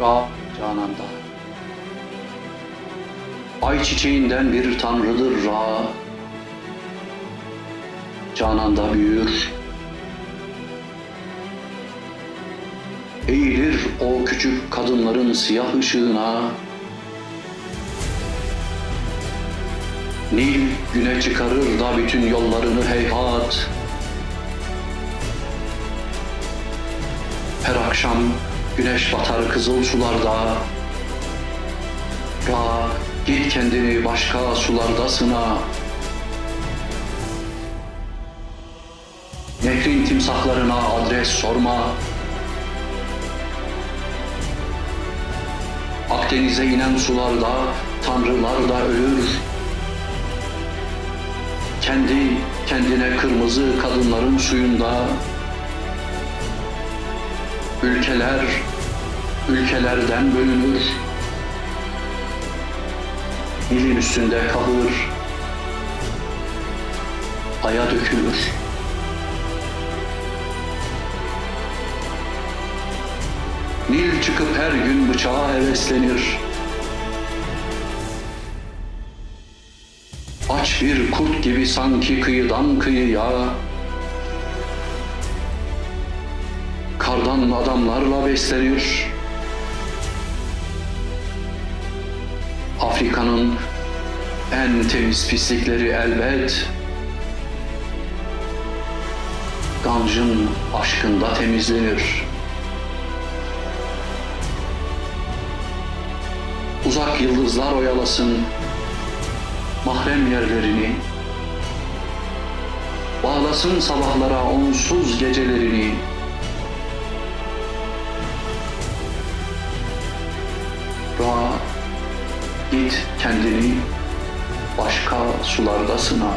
Ra Canan'da. Ay çiçeğinden bir tanrıdır Ra. Canan'da büyür. Eğilir o küçük kadınların siyah ışığına. Nil güne çıkarır da bütün yollarını heyhat. Her akşam güneş batar kızıl sularda. Ra git kendini başka sularda sına. Nehrin timsahlarına adres sorma. Akdeniz'e inen sularda tanrılar da ölür. Kendi kendine kırmızı kadınların suyunda ülkeler ülkelerden bölünür. Nilin üstünde kalır. Aya dökülür. Nil çıkıp her gün bıçağa heveslenir. Aç bir kurt gibi sanki kıyıdan kıyıya Kardan adamlarla beslenir Afrika'nın en temiz pislikleri elbet Ganj'ın aşkında temizlenir Uzak yıldızlar oyalasın mahrem yerlerini. Bağlasın sabahlara onsuz gecelerini Ra git kendini başka sularda sına